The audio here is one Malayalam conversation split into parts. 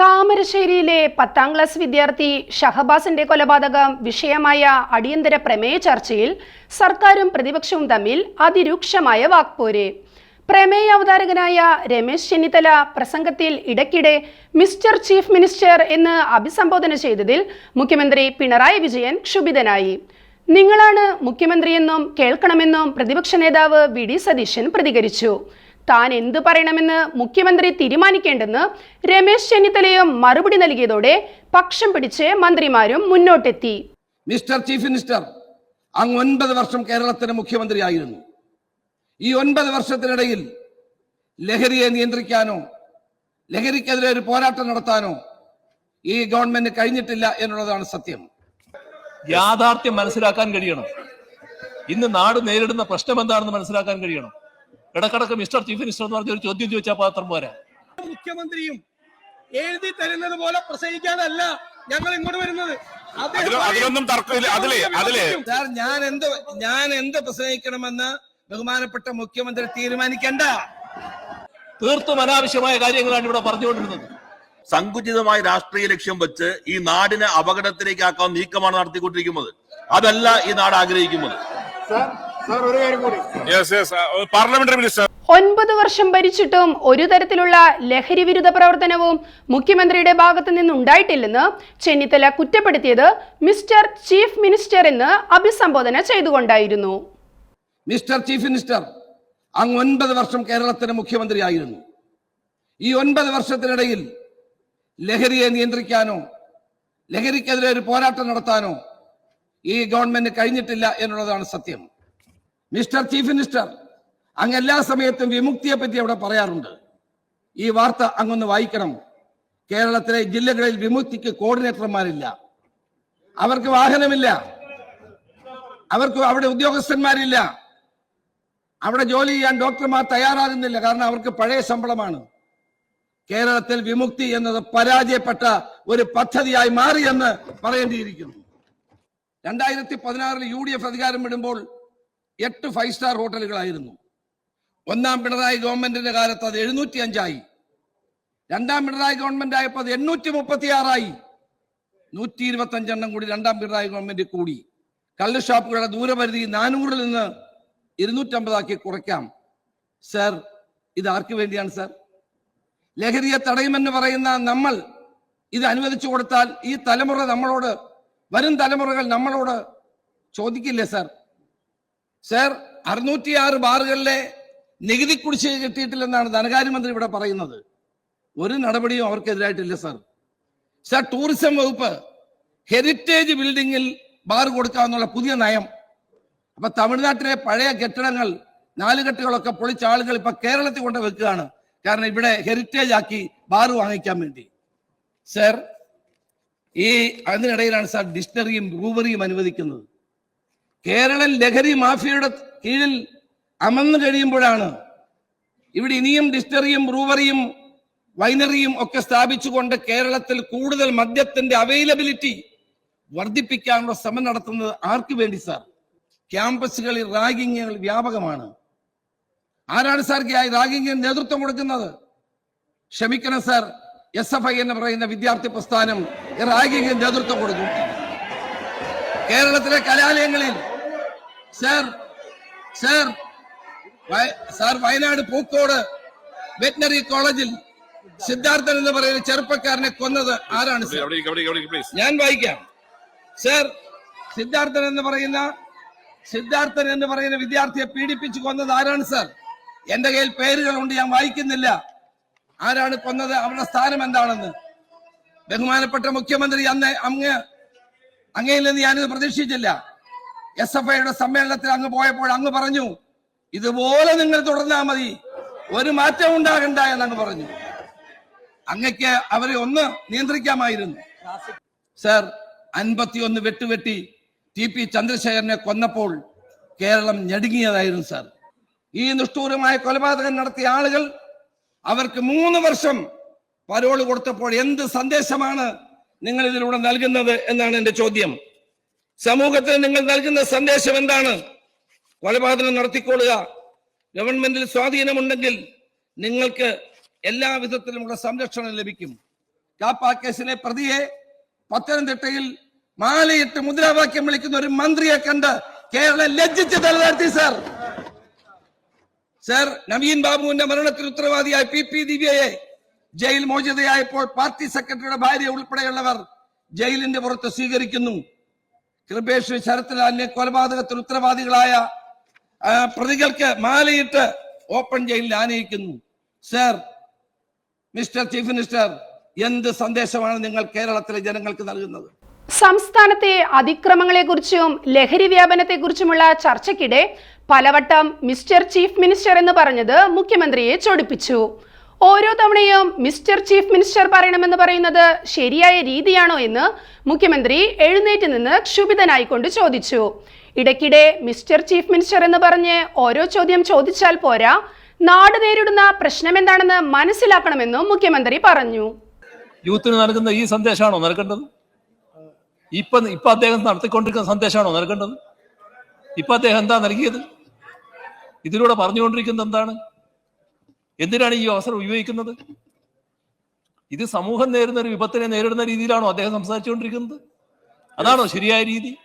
താമരശ്ശേരിയിലെ പത്താം ക്ലാസ് വിദ്യാർത്ഥി ഷഹബാസിന്റെ കൊലപാതകം വിഷയമായ അടിയന്തര പ്രമേയ ചർച്ചയിൽ സർക്കാരും പ്രതിപക്ഷവും തമ്മിൽ അതിരൂക്ഷമായ വാക്പോര്. പ്രമേയ അവതാരകനായ രമേശ് ചെന്നിത്തല പ്രസംഗത്തിൽ ഇടയ്ക്കിടെ മിസ്റ്റർ ചീഫ് മിനിസ്റ്റർ എന്ന് അഭിസംബോധന ചെയ്തതിൽ മുഖ്യമന്ത്രി പിണറായി വിജയൻ ക്ഷുഭിതനായി. നിങ്ങളാണ് മുഖ്യമന്ത്രിയെന്നും കേൾക്കണമെന്നും പ്രതിപക്ഷ നേതാവ് വി ഡി സതീശൻ പ്രതികരിച്ചു. താൻ എന്തു പറയണമെന്ന് മുഖ്യമന്ത്രി തീരുമാനിക്കേണ്ടെന്ന് രമേശ് ചെന്നിത്തലയും മറുപടി നൽകിയതോടെ പക്ഷം പിടിച്ച് മന്ത്രിമാരും മുന്നോട്ടെത്തി. മിസ്റ്റർ ചീഫ് മിനിസ്റ്റർ അങ്ങ് ഒൻപത് വർഷം കേരളത്തിന് മുഖ്യമന്ത്രിയായിരുന്നു. ഈ ഒൻപത് വർഷത്തിനിടയിൽ ലഹരിയെ നിയന്ത്രിക്കാനോ ലഹരിക്കെതിരെ ഒരു പോരാട്ടം നടത്താനോ ഈ ഗവൺമെന്റ് കഴിഞ്ഞിട്ടില്ല എന്നുള്ളതാണ് സത്യം. യാഥാർത്ഥ്യം മനസ്സിലാക്കാൻ കഴിയണം. ഇന്ന് നാട് നേരിടുന്ന പ്രശ്നം എന്താണെന്ന് മനസ്സിലാക്കാൻ കഴിയണം. ഇടക്കിടക്ക് മിസ്റ്റർ ചീഫ് മിനിസ്റ്റർ എന്ന് പറഞ്ഞ ഒരു ചോദ്യം ചോദിച്ചാൽ പാത്രം പോരാ. മുഖ്യമന്ത്രിയും എഴുതി തരുന്നത് പോലെ പ്രസംഗിക്കാനല്ല ഞങ്ങൾ ഇങ്ങോട്ട് വരുന്നത്. അതിലൊന്നും തർക്കമില്ല അതിലേ അതിലേ സാർ ഞാൻ എന്ത് ഞാൻ എന്ത് പ്രസംഗിക്കണമെന്ന് ബഹുമാനപ്പെട്ട മുഖ്യമന്ത്രി തീരുമാനിക്കണ്ട. തീർത്തും അനാവശ്യമായ കാര്യങ്ങളാണ് ഇവിടെ പറഞ്ഞുകൊണ്ടിരുന്നത്. സങ്കുചിതമായ രാഷ്ട്രീയ ലക്ഷ്യം വെച്ച് ഈ നാടിനെ അപകടത്തിലേക്കാക്കാൻ നീക്കമാണ് നടത്തിക്കൊണ്ടിരിക്കുന്നത്. അതല്ല ഈ നാട് ആഗ്രഹിക്കുന്നത്. Parliamentary minister. ഒൻപത് വർഷം ഭരിച്ചിട്ടും ഒരു തരത്തിലുള്ള ലഹരി വിരുദ്ധ പ്രവർത്തനവും മുഖ്യമന്ത്രിയുടെ ഭാഗത്തു നിന്നുണ്ടായിട്ടില്ലെന്ന് ചെന്നിത്തല കുറ്റപ്പെടുത്തിയത് മിസ്റ്റർ ചീഫ് മിനിസ്റ്റർ എന്ന് അഭിസംബോധന ചെയ്തുകൊണ്ടായിരുന്നു. മിസ്റ്റർ ചീഫ് മിനിസ്റ്റർ അങ്ങ് ഒൻപത് വർഷം കേരളത്തിന് മുഖ്യമന്ത്രിയായിരുന്നു. ഈ ഒൻപത് വർഷത്തിനിടയിൽ ലഹരിയെ നിയന്ത്രിക്കാനോ ലഹരിക്കെതിരെ ഒരു പോരാട്ടം നടത്താനോ ഈ ഗവൺമെന്റ് കഴിഞ്ഞിട്ടില്ല എന്നുള്ളതാണ് സത്യം. മിസ്റ്റർ ചീഫ് മിനിസ്റ്റർ അങ്ങ് എല്ലാ സമയത്തും വിമുക്തിയെ പറ്റി അവിടെ പറയാറുണ്ട്. ഈ വാർത്ത അങ്ങൊന്ന് വായിക്കണം. കേരളത്തിലെ ജില്ലകളിൽ വിമുക്തിക്ക് കോർഡിനേറ്റർമാരില്ല. അവർക്ക് വാഹനമില്ല. അവർക്ക് അവിടെ ഉദ്യോഗസ്ഥന്മാരില്ല. അവിടെ ജോലി ചെയ്യാൻ ഡോക്ടർമാർ തയ്യാറാകുന്നില്ല. കാരണം അവർക്ക് പഴയ ശമ്പളമാണ്. കേരളത്തിൽ വിമുക്തി എന്നത് പരാജയപ്പെട്ട ഒരു പദ്ധതിയായി മാറിയെന്ന് പറയേണ്ടിയിരിക്കുന്നു. രണ്ടായിരത്തി പതിനാറിൽ യു ഡി എഫ് അധികാരം വിടുമ്പോൾ എട്ട് ഫൈവ് സ്റ്റാർ ഹോട്ടലുകളായിരുന്നു. ഒന്നാം പിണറായി ഗവൺമെന്റിന്റെ കാലത്ത് അത് എഴുന്നൂറ്റി അഞ്ചായി രണ്ടാം പിണറായി ഗവൺമെന്റ് ആയപ്പോൾ അത് എണ്ണൂറ്റി മുപ്പത്തി ആറായി നൂറ്റി ഇരുപത്തി അഞ്ചെണ്ണം കൂടി രണ്ടാം പിണറായി ഗവൺമെന്റ് കൂടി. കള്ള് ഷാപ്പുകളുടെ ദൂരപരിധി നാനൂറിൽ നിന്ന് ഇരുന്നൂറ്റമ്പതാക്കി കുറയ്ക്കാം. സർ ഇത് ആർക്ക് വേണ്ടിയാണ് സർ? ലഹരിയെ തടയുമെന്ന് പറയുന്ന നമ്മൾ ഇത് അനുവദിച്ചു കൊടുത്താൽ ഈ തലമുറ നമ്മളോട് വരും തലമുറകൾ നമ്മളോട് ചോദിക്കില്ലേ സർ? സർ അറുന്നൂറ്റിയാറ് ബാറുകളിലെ നികുതി കുടിശ്ശിക കിട്ടിയിട്ടില്ലെന്നാണ് ധനകാര്യമന്ത്രി ഇവിടെ പറയുന്നത്. ഒരു നടപടിയും അവർക്കെതിരായിട്ടില്ല സർ. സർ ടൂറിസം വകുപ്പ് ഹെറിറ്റേജ് ബിൽഡിങ്ങിൽ ബാർ കൊടുക്കാമെന്നുള്ള പുതിയ നയം. അപ്പൊ തമിഴ്നാട്ടിലെ പഴയ കെട്ടിടങ്ങൾ നാലുകെട്ടുകളൊക്കെ പൊളിച്ച ആളുകൾ ഇപ്പൊ കേരളത്തിൽ കൊണ്ട് വെക്കുകയാണ്. കാരണം ഇവിടെ ഹെറിറ്റേജ് ആക്കി ബാർ വാങ്ങിക്കാൻ വേണ്ടി. സർ ഈ അതിനിടയിലാണ് സർ ഡിക്ഷണറിയും ബ്രൂവറിയും അനുവദിക്കുന്നത്. കേരളം ലഹരി മാഫിയയുടെ കീഴിൽ അമർന്നു കഴിയുമ്പോഴാണ് ഇവിടെ ഇനിയും ഡിസ്റ്ററിയും ബ്രൂവറിയും വൈനറിയും ഒക്കെ സ്ഥാപിച്ചുകൊണ്ട് കേരളത്തിൽ കൂടുതൽ മദ്യത്തിന്റെ അവൈലബിലിറ്റി വർദ്ധിപ്പിക്കാനുള്ള ശ്രമം നടത്തുന്നത് ആർക്കു വേണ്ടി സാർ ക്യാമ്പസുകളിൽ റാഗിങ്ങുകൾ വ്യാപകമാണ്. ആരാണ് സാർ റാഗിങ്ങിന് നേതൃത്വം കൊടുക്കുന്നത്? ക്ഷമിക്കണം സാർ എസ് എഫ് ഐ എന്ന് പറയുന്ന വിദ്യാർത്ഥി പ്രസ്ഥാനം റാഗിങ്ങിന് നേതൃത്വം കൊടുക്കും. കേരളത്തിലെ കലാലയങ്ങളിൽ sir sir sir Wayanad Pookode veterinary കോളേജിൽ സിദ്ധാർത്ഥൻ എന്ന് പറയുന്ന ചെറുപ്പക്കാരനെ കൊന്നത് ആരാണ് ഞാൻ വായിക്കാം. സർ സിദ്ധാർത്ഥൻ എന്ന് പറയുന്ന സിദ്ധാർത്ഥൻ എന്ന് പറയുന്ന വിദ്യാർത്ഥിയെ പീഡിപ്പിച്ചു കൊന്നത് ആരാണ് സർ? എന്റെ കയ്യിൽ പേരുകളുണ്ട് ഞാൻ വായിക്കുന്നില്ല. ആരാണ് കൊന്നത്? അവരുടെ സ്ഥാനം എന്താണെന്ന്. ബഹുമാനപ്പെട്ട മുഖ്യമന്ത്രി അന്ന് അങ്ങ് അങ്ങയിൽ നിന്ന് ഞാനിത് പ്രതീക്ഷിച്ചില്ല. എസ് എഫ് ഐയുടെ സമ്മേളനത്തിൽ അങ്ങ് പോയപ്പോൾ അങ്ങ് പറഞ്ഞു ഇതുപോലെ നിങ്ങൾ തുടർന്നാൽ മതി. ഒരു മാറ്റം ഉണ്ടാകണ്ട എന്നങ്ങ് പറഞ്ഞു. അങ്ങക്ക് അവരെ ഒന്ന് നിയന്ത്രിക്കാമായിരുന്നു. സർ അൻപത്തിയൊന്ന് വെട്ടുവെട്ടി ടി പി ചന്ദ്രശേഖരനെ കൊന്നപ്പോൾ കേരളം ഞടുങ്ങിയതായിരുന്നു സർ. ഈ നിഷ്ഠൂരമായ കൊലപാതകം നടത്തിയ ആളുകൾ അവർക്ക് മൂന്ന് വർഷം പരോൾ കൊടുത്തപ്പോൾ എന്ത് സന്ദേശമാണ് നിങ്ങൾ ഇതിലൂടെ നൽകുന്നത് എന്നാണ് എന്റെ ചോദ്യം. സമൂഹത്തിന് നിങ്ങൾ നൽകുന്ന സന്ദേശം എന്താണ്? കൊലപാതകം നടത്തിക്കൊള്ളുക. ഗവൺമെന്റിൽ സ്വാധീനമുണ്ടെങ്കിൽ നിങ്ങൾക്ക് എല്ലാ വിധത്തിലുമുള്ള സംരക്ഷണം ലഭിക്കും. കാപ്പ കേസിലെ പ്രതിയെ പത്തനംതിട്ടയിൽ മാലയിട്ട് മുദ്രാവാക്യം വിളിക്കുന്ന ഒരു മന്ത്രിയെ കണ്ട് കേരളം ലജ്ജിച്ച് തലതാഴ്ത്തി സർ. സർ നവീൻ ബാബുവിന്റെ മരണത്തിന് ഉത്തരവാദിയായ പി പി ദിവ്യയെ ജയിൽ മോചിതയായപ്പോൾ പാർട്ടി സെക്രട്ടറിയുടെ ഭാര്യ ഉൾപ്പെടെയുള്ളവർ ജയിലിന്റെ പുറത്ത് സ്വീകരിക്കുന്നു. കൃപേഷ് ശരത്ലാലിനെ കൊലപാതകത്തിന് ഉത്തരവാദികളായ ആ, പ്രതികൾക്ക് മാലയിട്ട് ഓപ്പൺ ജയിലിൽ ആനയിക്കുന്നു. സർ മിസ്റ്റർ ചീഫ് മിനിസ്റ്റർ എന്ത് സന്ദേശമാണ് നിങ്ങൾ കേരളത്തിലെ ജനങ്ങൾക്ക് നൽകുന്നത്? സംസ്ഥാനത്തെ അതിക്രമങ്ങളെക്കുറിച്ചും ലഹരി വ്യാപനത്തെക്കുറിച്ചുമുള്ള ചർച്ചയ്ക്കിടെ പലവട്ടം മിസ്റ്റർ ചീഫ് മിനിസ്റ്റർ എന്ന് പറഞ്ഞത് മുഖ്യമന്ത്രിയെ ചൊടിപ്പിച്ചു. ഓരോ തവണയും മിസ്റ്റർ ചീഫ് മിനിസ്റ്റർ പറയണമെന്ന് പറയുന്നത് ശരിയായ രീതിയാണോ എന്ന് മുഖ്യമന്ത്രി എഴുന്നേറ്റ് നിന്ന് ക്ഷുഭിതനായിക്കൊണ്ട് ചോദിച്ചു. ഇടയ്ക്കിടെ മിസ്റ്റർ ചീഫ് മിനിസ്റ്റർ എന്ന് പറഞ്ഞ് ഓരോ ചോദ്യം ചോദിച്ചാൽ പോരാ നാട് നേരിടുന്ന പ്രശ്നം എന്താണെന്ന് മനസ്സിലാക്കണമെന്നും മുഖ്യമന്ത്രി പറഞ്ഞു. യൂത്തിന് നൽകുന്ന ഈ സന്ദേശമാണോ നൽകേണ്ടത്? ഇപ്പൊ ഇപ്പൊ അദ്ദേഹം നടത്തിക്കൊണ്ടിരിക്കുന്ന സന്ദേശമാണോ നൽകേണ്ടത്? ഇപ്പൊ അദ്ദേഹം എന്താ നൽകിയത്? ഇതിലൂടെ പറഞ്ഞുകൊണ്ടിരിക്കുന്നത് എന്താണ്? എന്തിനാണ് ഈ അവസരം ഉപയോഗിക്കുന്നത്? ഇത് സമൂഹം നേരിടുന്ന ഒരു വിപത്തിനെ നേരിടുന്ന രീതിയിലാണോ അദ്ദേഹം സംസാരിച്ചുകൊണ്ടിരിക്കുന്നത്? അതാണോ ശരിയായ രീതി?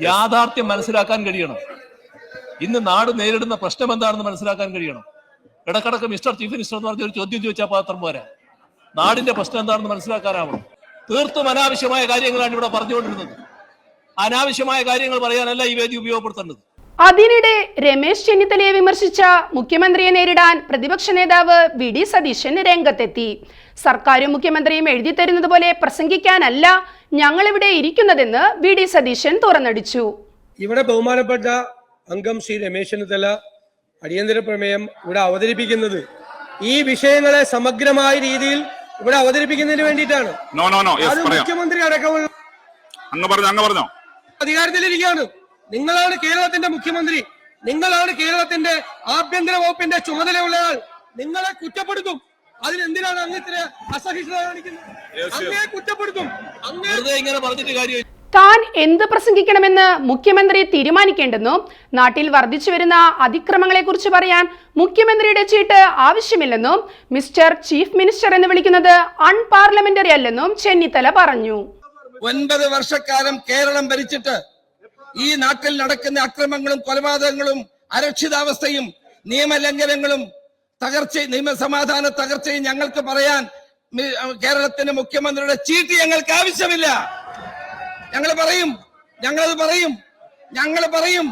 യാഥാർത്ഥ്യം മനസ്സിലാക്കാൻ കഴിയണം. ഇന്ന് നാട് നേരിടുന്ന പ്രശ്നം എന്താണെന്ന് മനസ്സിലാക്കാൻ കഴിയണം. ഇടക്കിടക്ക് മിസ്റ്റർ ചീഫ് മിനിസ്റ്റർ എന്ന് പറഞ്ഞ ഒരു ചോദ്യം ചോദിച്ചാൽ പാത്രം പോരാ. നാടിന്റെ പ്രശ്നം എന്താണെന്ന് മനസ്സിലാക്കാനാവണം. തീർത്തും അനാവശ്യമായ കാര്യങ്ങളാണ് ഇവിടെ പറഞ്ഞുകൊണ്ടിരുന്നത്. അനാവശ്യമായ കാര്യങ്ങൾ പറയാനല്ല ഈ വേദി ഉപയോഗപ്പെടുത്തേണ്ടത്. അതിനിടെ രമേശ് ചെന്നിത്തലയെ വിമർശിച്ച മുഖ്യമന്ത്രിയെ നേരിടാൻ പ്രതിപക്ഷ നേതാവ് വി ഡി സതീശൻ രംഗത്തെത്തി. സർക്കാരും മുഖ്യമന്ത്രിയും എഴുതി തരുന്നത് പോലെ പ്രസംഗിക്കാനല്ല ഞങ്ങളിവിടെ ഇരിക്കുന്നതെന്ന് വി ഡി സതീശൻ തുറന്നടിച്ചു. ഇവിടെ ബഹുമാനപ്പെട്ട അംഗം ശ്രീ രമേശ് ചെന്നിത്തല അടിയന്തര പ്രമേയം ഇവിടെ അവതരിപ്പിക്കുന്നത്. ഈ വിഷയങ്ങളെ സമഗ്രമായ രീതിയിൽ ഇവിടെ അവതരിപ്പിക്കുന്നതിന് വേണ്ടിയിട്ടാണ്. നോ നോ നോ അത് യെസ് മുഖ്യമന്ത്രി അടക്കമുള്ള അങ്ങ് പറഞ്ഞു അങ്ങ് പറഞ്ഞോ. അധികാരത്തിലിരിക്കുകയാണ്. നിങ്ങളാണ് കേരളത്തിന്റെ മുഖ്യമന്ത്രി. നിങ്ങളാണ് കേരളത്തിന്റെ ആഭ്യന്തര വകുപ്പിന്റെ ചുമതലയുള്ളയാൾ. നിങ്ങളെ കുറ്റപ്പെടുത്തും. അതിനെന്തിനാണ് അങ്ങനത്തെ അസഹിഷ്ണുത കാണിക്കുന്നത്. അങ്ങേ കുറ്റപ്പെടുത്തും. ഇങ്ങനെ പറഞ്ഞിട്ട് കാര്യം താൻ എന്ത് പ്രസംഗിക്കണമെന്ന് മുഖ്യമന്ത്രി തീരുമാനിക്കേണ്ടെന്നും? നാട്ടിൽ വർദ്ധിച്ചു വരുന്ന അതിക്രമങ്ങളെക്കുറിച്ച് പറയാൻ മുഖ്യമന്ത്രിയുടെ ചീട്ട് ആവശ്യമില്ലെന്നും? മിസ്റ്റർ ചീഫ് മിനിസ്റ്റർ എന്ന് വിളിക്കുന്നത് അൺപാർലമെന്ററി അല്ലെന്നും ചെന്നിത്തല പറഞ്ഞു. ഒൻപത് വർഷക്കാലം കേരളം ഭരിച്ചിട്ട് ഈ നാട്ടിൽ നടക്കുന്ന അക്രമങ്ങളും കൊലപാതകങ്ങളും അരക്ഷിതാവസ്ഥയും നിയമലംഘനങ്ങളും തകർച്ച നിയമസമാധാന തകർച്ചയും ഞങ്ങൾക്ക് പറയാൻ കേരളത്തിന്റെ മുഖ്യമന്ത്രിയുടെ ചീട്ട് ഞങ്ങൾക്ക് ആവശ്യമില്ല. ഞങ്ങൾ പറയും ഞങ്ങളത് പറയും ഞങ്ങൾ പറയും.